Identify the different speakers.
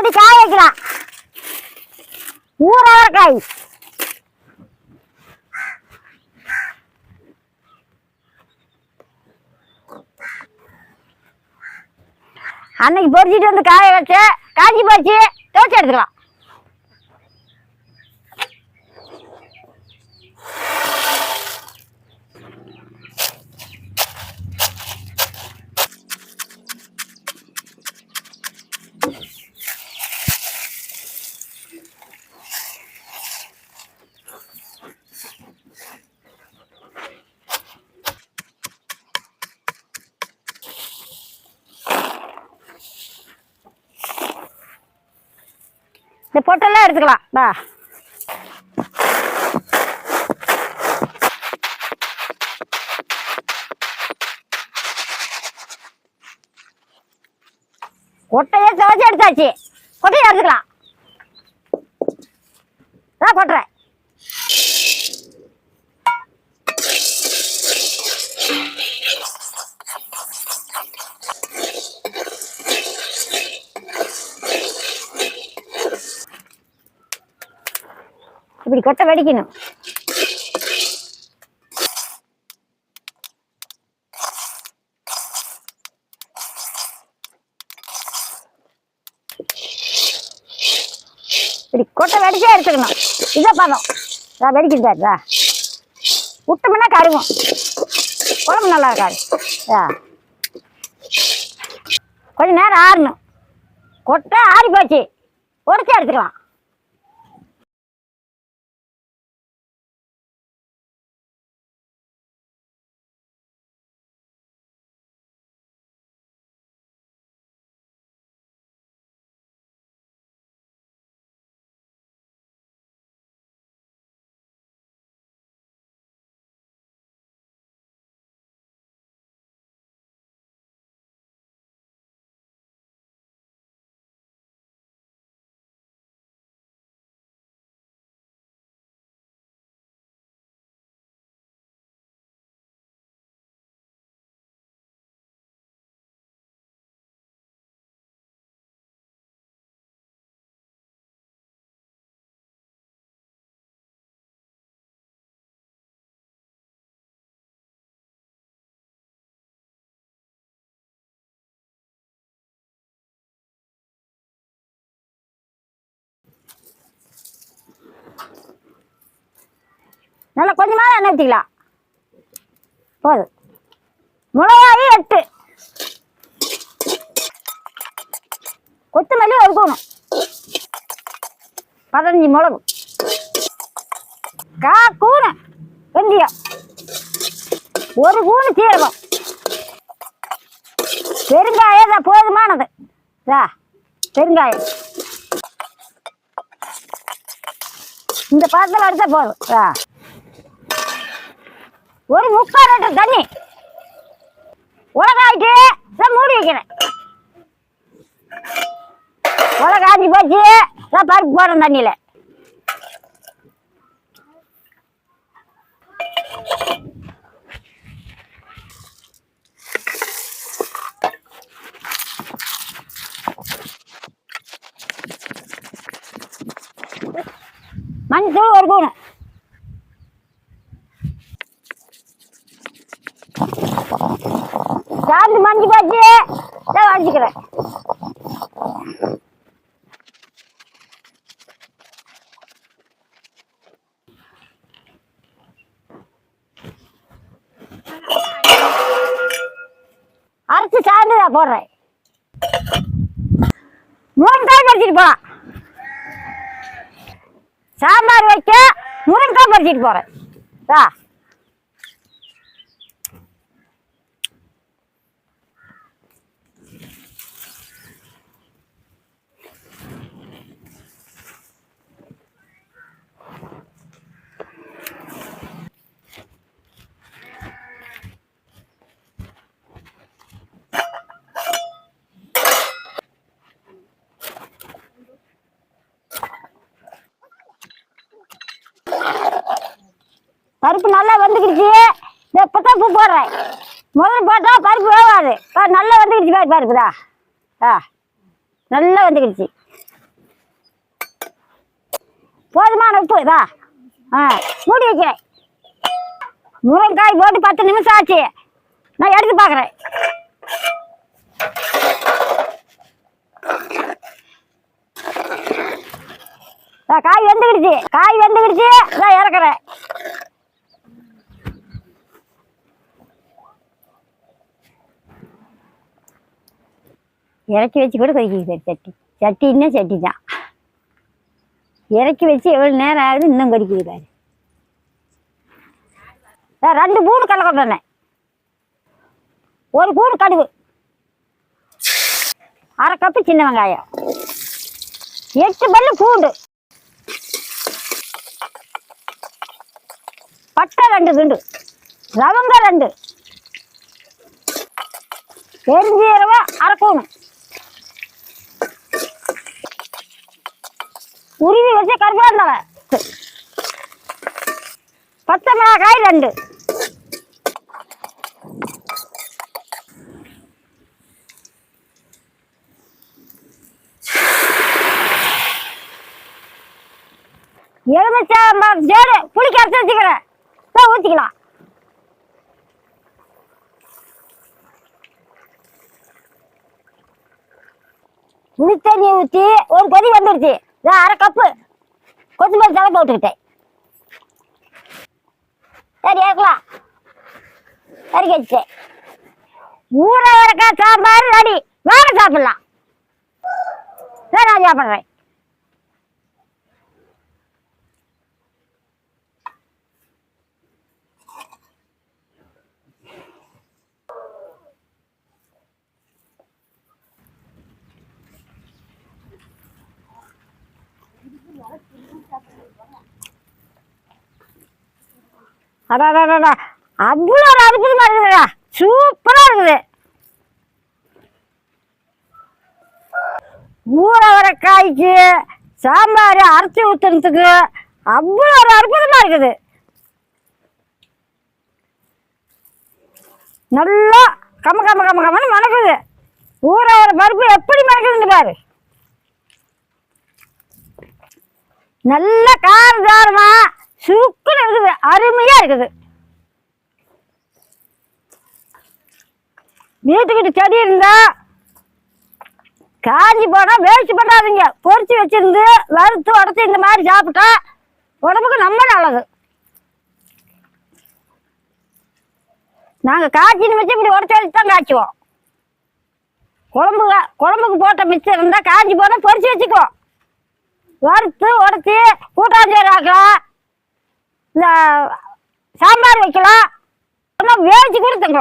Speaker 1: வெட்டி காய வைக்கலாம். ஊற காய் அன்னைக்கு பொறிச்சிட்டு வந்து காய வச்சு காஞ்சி போச்சு துவைச்சு எடுத்துக்கலாம். இந்த பொட்டெல்லாம் எடுத்துக்கலாம். பா கொட்டையே துவச்சி எடுத்தாச்சு. கொட்டையை எடுத்துக்கலாம். அதான் கொட்டுறேன் இப்படி கொட்டை வெடிக்கணும். இப்படி கொட்டை வெடிச்சே எடுத்துக்கணும். இதை பதம் நான் வெடிக்கிறதா விட்டோம்னா கருவோம் குழம்பு நல்லா இருக்காது. ஆ. கொஞ்சம் நேரம் ஆறணும். கொட்டை ஆறி போச்சு உடச்சி எடுத்துக்கலாம். நல்லா கொஞ்சமாக எண்ணெய் ஊற்றிக்கலாம் போதும். மிளகாயி எட்டு. கொத்தமல்லி ஒரு பதினஞ்சு மிளகு. கா கூணு வெந்தயம். ஒரு கூணு சீரகம். பெருங்காயம் தான் போதுமானது. இதா, பெருங்காயம். இந்த பாத்திரம் அடித்தா போதும். இதா. ஒரு முக்கால் லிட்டர் தண்ணி. உலகாயிட்டு நான் மூடி வைக்கிறேன். உலகாஞ்சி போச்சு நான் பருப்பு போடுறேன் தண்ணியில். மஞ்சள் ஒரு கூணும் சாந்து மஞ்சு போச்சு நான் வச்சுக்கிறேன். அரைச்சி சாந்து போடுறேன். முருங்காய் பறிச்சிட்டு போலாம் சாம்பார் வைக்க முருங்காய் பறிச்சிட்டு போறேன். வா. பருப்பு நல்லா வந்துக்கிடுச்சு. இந்த இப்பதான் உப்பு போடுறேன். முதல்ல போட்டால் பருப்பு வேகாது. நல்லா வந்துக்கிடுச்சு பாரு பருப்புதா ஆ நல்லா வந்துக்கிடுச்சு. போதுமான உப்பு இதா. ஆ மூடி வைக்கிறேன். முருங்காய் போட்டு பத்து நிமிஷம் ஆச்சு. நான் எடுத்து பார்க்குறேன். காய் வெந்துக்கிடுச்சு. காய் வெந்துக்கிடுச்சு. நான் இறக்குறேன். இறக்கி வச்சு கூட கொதிக்குது சட்டி. சட்டின்னா சட்டி தான். இறக்கி வச்சு எவ்வளோ நேரம் ஆகுது இன்னும் கொதிக்குது பாரு. ரெண்டு பூண்டு கடலை ஒரு பூண்டு கடுகு. அரை கப்பு சின்ன வெங்காயம். எட்டு பல்லு பூண்டு. பட்டை ரெண்டு துண்டு. லவங்க ரெண்டு. பெருஞ்சீரகம் அரை உருவி வச்சு கருவேப்பிலை பச்சை மிளகாய் ரெண்டு. எலுமிச்சா சேரு புளி கரைச்சி வச்சுக்கிறேன். இப்போ ஊற்றிக்கலாம் புளி ஊற்றி ஒரு கொதி வந்துருச்சு. அரை கப்பு கொத்தமல்லி தலை போட்டுக்கிட்டேன் சரி ஏற்கலாம். சரி வச்சுட்டேன் ஊற வரக்கா சாம்பார் ரெடி வேற சாப்பிடலாம். சரி நான் சாப்பிட்றேன். அடாடாடா அவ்வளோ ஒரு அற்புதமாக இருக்குதுடா. சூப்பராக இருக்குது. ஊற வர காய்க்கு சாம்பார் அரைச்சி ஊற்றுறதுக்கு அவ்வளோ ஒரு அற்புதமாக இருக்குது. நல்லா கம கம கம கமன்னு மணக்குது. ஊற வர பருப்பு எப்படி மணக்குதுன்னு பாரு. நல்ல காரசாரமா சுக்குன்னு இருக்குது அருமையா இருக்குது. வீட்டுக்கிட்ட செடி இருந்தா காஞ்சி போனா வேஸ்ட் பண்ணாதீங்க. பொறிச்சு வச்சிருந்து வறுத்து உடச்சி இந்த மாதிரி சாப்பிட்டா உடம்புக்கு ரொம்ப நல்லது. நாங்க காய்ச்சின்னு வச்சு இப்படி உடச்சி வச்சு தான் காய்ச்சுவோம். குழம்பு குழம்புக்கு போட்ட மிச்சம் இருந்தா காஞ்சி போனா பொறிச்சு வச்சுக்குவோம். வறுத்து உடச்சி கூட்டாஞ்சோறு ஆக்கலாம். இந்த சாம்பார் வைக்கலாம். வேவிச்சு கூட தங்கலாம்.